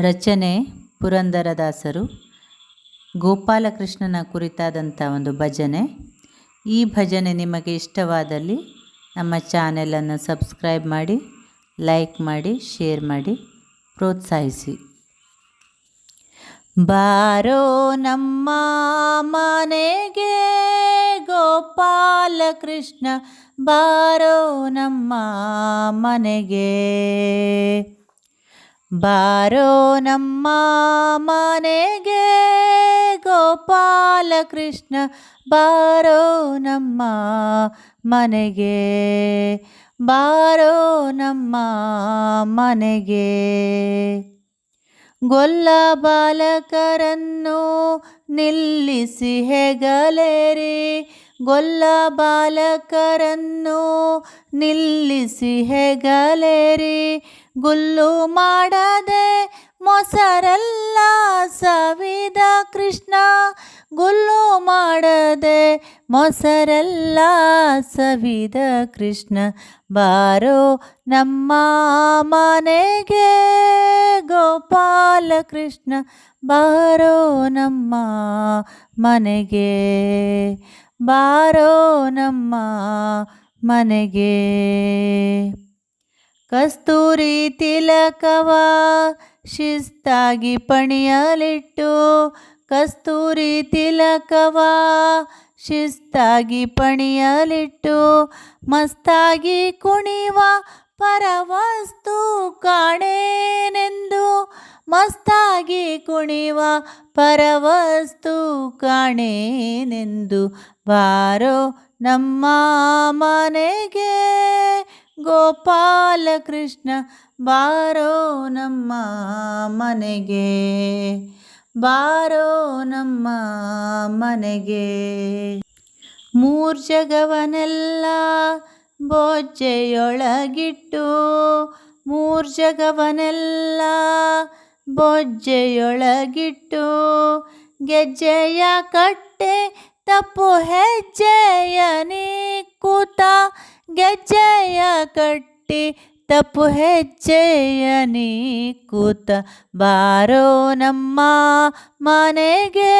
ರಚನೆ ಪುರಂದರದಾಸರು, ಗೋಪಾಲಕೃಷ್ಣನ ಕುರಿತಾದಂಥ ಒಂದು ಭಜನೆ. ಈ ಭಜನೆ ನಿಮಗೆ ಇಷ್ಟವಾದಲ್ಲಿ ನಮ್ಮ ಚಾನೆಲನ್ನು ಸಬ್ಸ್ಕ್ರೈಬ್ ಮಾಡಿ, ಲೈಕ್ ಮಾಡಿ, ಶೇರ್ ಮಾಡಿ, ಪ್ರೋತ್ಸಾಹಿಸಿ. ಬಾರೋ ನಮ್ಮ ಮನೆಗೆ ಗೋಪಾಲಕೃಷ್ಣ, ಬಾರೋ ನಮ್ಮ ಮನೆಗೆ ಬಾರೋ ನಮ್ಮ ಮನೆಗೆ ಗೋಪಾಲಕೃಷ್ಣ ಬಾರೋ ನಮ್ಮ ಮನೆಗೆ ಬಾರೋ ನಮ್ಮ ಮನೆಗೆ. ಗೊಲ್ಲ ಬಾಲಕರನ್ನು ನಿಲ್ಲಿಸಿ ಹೆಗಲೇರಿ ಗೊಲ್ಲ ಬಾಲಕರನ್ನು ನಿಲ್ಲಿಸಿ ಹೆಗಲೇರಿ. ಗುಲ್ಲು ಮಾಡದೆ ಮೊಸರಲ್ಲ ಸವಿದ ಕೃಷ್ಣ. ಗುಲ್ಲು ಮಾಡದೆ ಮೊಸರಲ್ಲ ಸವಿದ ಕೃಷ್ಣ. ಬಾರೋ ನಮ್ಮ ಮನೆಗೆ ಗೋಪಾಲ ಕೃಷ್ಣ. ಬಾರೋ ನಮ್ಮ ಮನೆಗೆ ಬಾರೋ ನಮ್ಮ ಮನೆಗೆ. ಕಸ್ತೂರಿ ತಿಲಕವ ಶಿಸ್ತಾಗಿ ಪಣಿಯಲಿಟ್ಟು, ಕಸ್ತೂರಿ ತಿಲಕವ ಶಿಸ್ತಾಗಿ ಪಣಿಯಲಿಟ್ಟು, ಮಸ್ತಾಗಿ ಕುಣಿವ ಪರವಸ್ತು ಕಾಣೇನೆಂದು ಮಸ್ತಾಗಿ ಕುಣಿವ ಪರವಸ್ತು ಕಾಣೇನೆಂದು ಬಾರೋ ನಮ್ಮ ಮನೆಗೆ. ಗೋಪಾಲಕೃಷ್ಣ ಬಾರೋ ನಮ್ಮ ಮನೆಗೆ. ಬಾರೋ ನಮ್ಮ ಮನೆಗೆ. ಮೂರ್ಜಗವನೆಲ್ಲ ಬೊಜ್ಜೆಯೊಳಗಿಟ್ಟು ಮೂರ್ ಜಗವನೆಲ್ಲ ಬೊಜ್ಜೆಯೊಳಗಿಟ್ಟು ಗೆಜ್ಜೆಯ ಕಟ್ಟೆ ತಪ್ಪು ಹೆಜ್ಜೆಯ ನೀ ಕೂತ ಗೆಜ್ಜೆಯ ಕಟ್ಟಿ ತಪ್ಪು ಹೆಜ್ಜೆಯ ನೀ ಕೂತ ಬಾರೋ ನಮ್ಮ ಮನೆಗೆ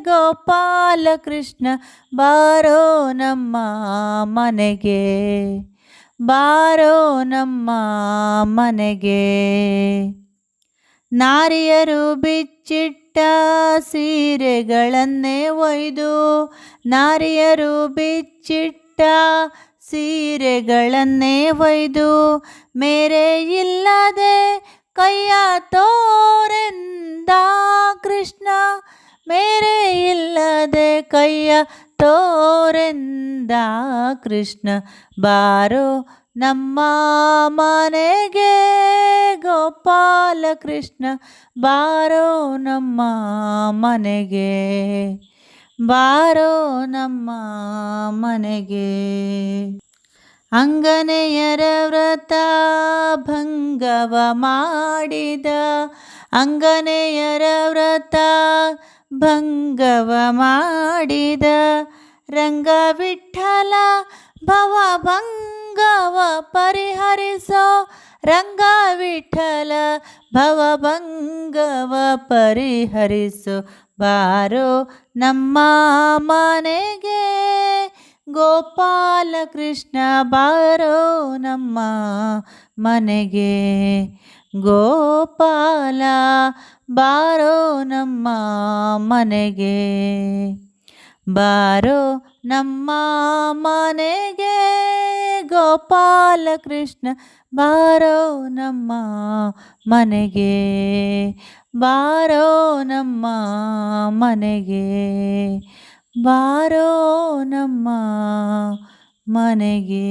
ಗೋಪಾಲಕೃಷ್ಣ ಬಾರೋ ನಮ್ಮ ಮನೆಗೆ ಬಾರೋ ನಮ್ಮ ಮನೆಗೆ ನಾರಿಯರು ಬಿಚ್ಚಿಟ್ಟ ಸೀರೆಗಳನ್ನೇ ಒಯ್ದು, ನಾರಿಯರು ಬಿಚ್ಚಿಟ್ಟ ಸೀರೆಗಳನ್ನೇ ಒಯ್ದು, ಮೇರೆ ಇಲ್ಲದೆ ಕೈಯ ತೋರೆಂದ ಕೃಷ್ಣ, ಮೇರೆ ಇಲ್ಲದೆ ಕೈಯ ತೋರೆಂದ ಕೃಷ್ಣ, ಬಾರೋ ನಮ್ಮ ಮನೆಗೆ ಗೋಪಾಲಕೃಷ್ಣ ಬಾರೋ ನಮ್ಮ ಮನೆಗೆ, ಬಾರೋ ನಮ್ಮ ಮನೆಗೆ. ಅಂಗನೆಯರ ವ್ರತ ಭಂಗವ ಮಾಡಿದ, ಅಂಗನೆಯರ ವ್ರತ ಭಂಗವ ಮಾಡಿದ ರಂಗ ವಿಠಲ ಭವ ಭಂಗವ ಪರಿಹರಿಸೋ ರಂಗ ವಿಠಲ ಭವಭಂಗವ ಪರಿಹರಿಸು. ಬಾರೋ ನಮ್ಮ ಮನೆಗೆ ಗೋಪಾಲಕೃಷ್ಣ ಬಾರೋ ನಮ್ಮ ಮನೆಗೆ ಗೋಪಾಲ ಬಾರೋ ನಮ್ಮ ಮನೆಗೆ ಬಾರೋ ನಮ್ಮ ಮನೆಗೆ ಗೋಪಾಲಕೃಷ್ಣ ಬಾರೋ ನಮ್ಮ ಮನೆಗೆ ಬಾರೋ ನಮ್ಮ ಮನೆಗೆ ಬಾರೋ ನಮ್ಮ ಮನೆಗೆ.